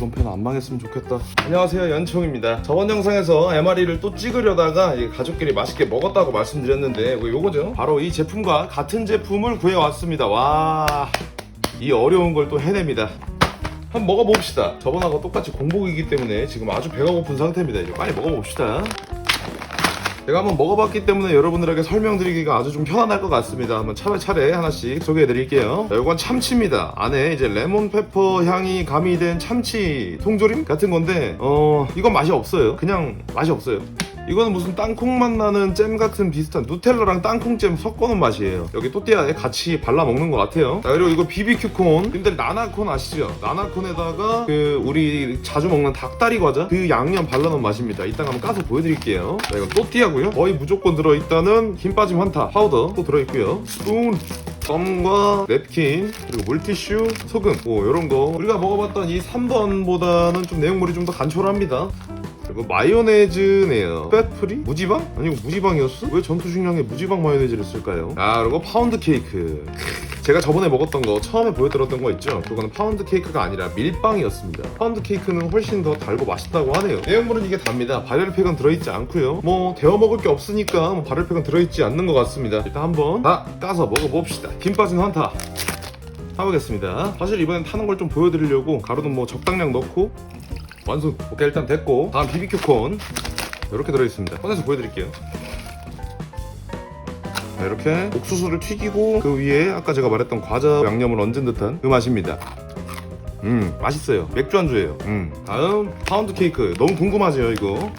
이번 편안 망했으면 좋겠다. 안녕하세요 연청입니다. 저번 영상에서 MRE를 또 찍으려다가 가족끼리 맛있게 먹었다고 말씀드렸는데 이거 요거죠. 바로 이 제품과 같은 제품을 구해왔습니다. 와. 이 어려운 걸 또 해냅니다. 한번 먹어봅시다. 저번하고 똑같이 공복이기 때문에 지금 아주 배가 고픈 상태입니다. 이제 빨리 먹어봅시다. 제가 한번 먹어봤기 때문에 여러분들에게 설명드리기가 아주 좀 편안할 것 같습니다. 한번 차례차례 하나씩 소개해드릴게요. 자, 이건 참치입니다. 안에 이제 레몬 페퍼 향이 가미된 참치 통조림 같은 건데, 어, 이건 맛이 없어요. 그냥 맛이 없어요. 이거는 무슨 땅콩 맛 나는 잼 같은 비슷한 누텔라랑 땅콩잼 섞어놓은 맛이에요. 여기 또띠아에 같이 발라 먹는 것 같아요. 자, 그리고 이거 BBQ 콘. 님들 나나콘 아시죠? 나나콘에다가 그 우리 자주 먹는 닭다리 과자 그 양념 발라놓은 맛입니다. 이따가 한번 까서 보여드릴게요. 자, 이건 또띠아고요. 거의 무조건 들어있다는 힘 빠짐 환타 파우더 또 들어있고요. 스푼 썸과 냅킨 그리고 물티슈 소금 뭐 이런 거 우리가 먹어봤던 이 3번보다는 좀 내용물이 좀 더 간촐합니다. 그리고 마요네즈네요. 팻프리? 무지방? 아니고 무지방이었어? 왜 전투식량에 무지방 마요네즈를 쓸까요? 아 그리고 파운드 케이크. 제가 저번에 먹었던 거 처음에 보여드렸던 거 있죠? 그거는 파운드 케이크가 아니라 밀빵이었습니다. 파운드 케이크는 훨씬 더 달고 맛있다고 하네요. 내용물은 이게 답니다. 발열팩은 들어있지 않고요. 뭐 데워 먹을 게 없으니까 뭐 발열팩은 들어있지 않는 것 같습니다. 일단 한번 다 까서 먹어봅시다. 김 빠진 환타. 사보겠습니다. 사실 이번엔 타는 걸 좀 보여드리려고 가루는 뭐 적당량 넣고 완성. 오케이 일단 됐고 다음 BBQ 콘 이렇게 들어있습니다. 꺼내서 보여드릴게요. 자, 이렇게 옥수수를 튀기고 그 위에 아까 제가 말했던 과자 양념을 얹은 듯한 그 맛입니다. 음 맛있어요. 맥주 안주예요. 음 다음 파운드 케이크 너무 궁금하죠 이거.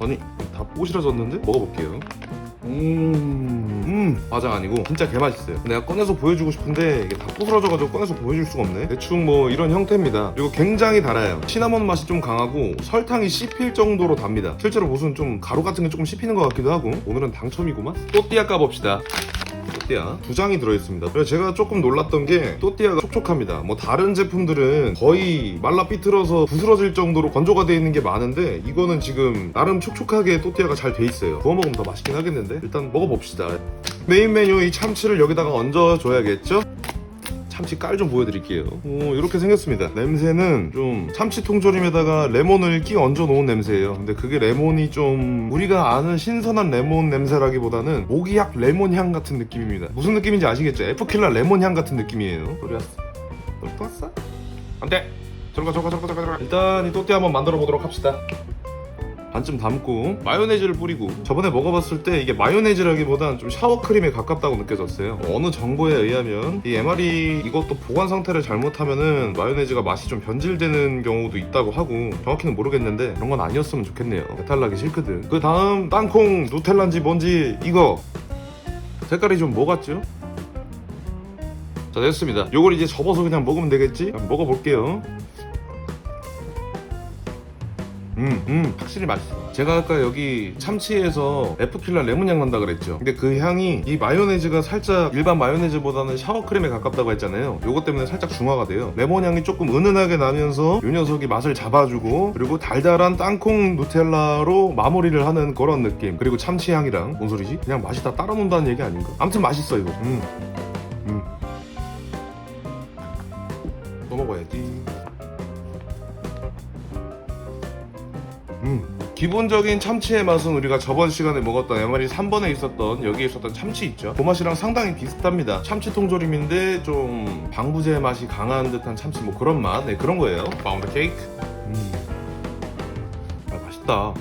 아니 다 뽀시러졌는데 먹어볼게요. 음, 음, 과장 아니고 진짜 개 맛있어요. 내가 꺼내서 보여주고 싶은데 이게 다 부스러져가지고 꺼내서 보여줄 수가 없네. 대충 뭐 이런 형태입니다. 그리고 굉장히 달아요. 시나몬 맛이 좀 강하고 설탕이 씹힐 정도로 답니다. 실제로 무슨 좀 가루 같은 게 조금 씹히는 것 같기도 하고 오늘은 당첨이구만. 또띠아 까봅시다. 또띠아 두 장이 들어있습니다. 그래서 제가 조금 놀랐던 게 또띠아가 촉촉합니다. 뭐 다른 제품들은 거의 말라 삐틀어서 부스러질 정도로 건조가 되어 있는 게 많은데 이거는 지금 나름 촉촉하게 또띠아가 잘 돼 있어요. 구워 먹으면 더 맛있긴 하겠는데 일단 먹어봅시다. 메인 메뉴 이 참치를 여기다가 얹어줘야겠죠? 참치 깔 좀 보여드릴게요. 오, 이렇게 생겼습니다. 냄새는 좀 참치 통조림에다가 레몬을 끼 얹어 놓은 냄새예요. 근데 그게 레몬이 좀 우리가 아는 신선한 레몬 냄새라기보다는 모기향 레몬 향 같은 느낌입니다. 무슨 느낌인지 아시겠죠? 에프킬라 레몬 향 같은 느낌이에요. 소리 왔어. 소리 또 왔어? 안 돼. 저리가 저리가 저리가 저리가. 일단 이 또띠 한번 만들어 보도록 합시다. 반쯤 담고 마요네즈를 뿌리고 저번에 먹어봤을 때 이게 마요네즈라기보단 좀 샤워크림에 가깝다고 느껴졌어요. 어느 정보에 의하면 이 MR이 이것도 보관 상태를 잘못하면은 마요네즈가 맛이 좀 변질되는 경우도 있다고 하고 정확히는 모르겠는데 그런 건 아니었으면 좋겠네요. 배탈 나기 싫거든. 그 다음 땅콩 누텔라인지 뭔지 이거. 색깔이 좀 뭐 같죠? 자 됐습니다. 요걸 이제 접어서 그냥 먹으면 되겠지? 먹어볼게요 음, 음, 확실히 맛있어. 제가 아까 여기 참치에서 에프킬라 레몬 향 난다 그랬죠. 근데 그 향이 이 마요네즈가 살짝 일반 마요네즈보다는 샤워크림에 가깝다고 했잖아요. 요것 때문에 살짝 중화가 돼요. 레몬 향이 조금 은은하게 나면서 요 녀석이 맛을 잡아주고 그리고 달달한 땅콩 누텔라로 마무리를 하는 그런 느낌. 그리고 참치 향이랑 뭔 소리지? 그냥 맛이 다 따라 논다는 얘기 아닌가? 아무튼 맛있어 이거. 음, 음. 또 먹어야지. 기본적인 참치의 맛은 우리가 저번 시간에 먹었던 MR이 3번에 있었던 여기에 있었던 참치 있죠? 그 맛이랑 상당히 비슷합니다. 참치 통조림인데 좀 방부제 맛이 강한 듯한 참치 뭐 그런 맛? 네, 그런 거예요. 파운드 케이크. 음. 아, 맛있다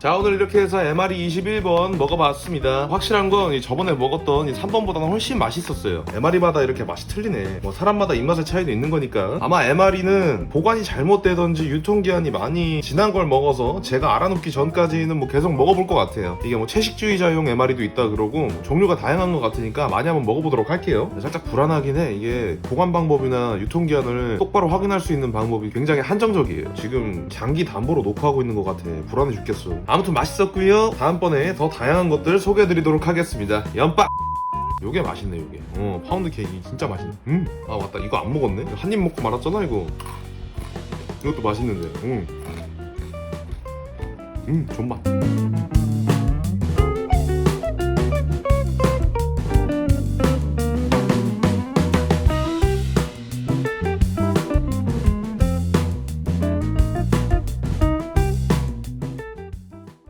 자 오늘 이렇게 해서 MR이 21번 먹어봤습니다. 확실한 건이 저번에 먹었던 이 3번보다는 훨씬 맛있었어요. MR이마다 이렇게 맛이 틀리네. 뭐 사람마다 입맛의 차이도 있는 거니까. 아마 MR이는 보관이 잘못되던지 유통기한이 많이 지난 걸 먹어서 제가 알아놓기 전까지는 뭐 계속 먹어볼 것 같아요. 이게 뭐 채식주의자용 MR이도 있다 그러고 뭐 종류가 다양한 것 같으니까 많이 한번 먹어보도록 할게요. 살짝 불안하긴 해. 이게 보관 방법이나 유통기한을 똑바로 확인할 수 있는 방법이 굉장히 한정적이에요. 지금 장기 담보로 녹화하고 있는 것 같아. 불안해 죽겠어 아무튼 맛있었고요. 다음번에 더 다양한 것들 소개해드리도록 하겠습니다. 연빠 요게 맛있네 요게. 어 파운드 케이크 진짜 맛있네. 음아 맞다. 이거 안 먹었네. 한 입 먹고 말았잖아 이거. 이것도 맛있는데. 음, 음 존맛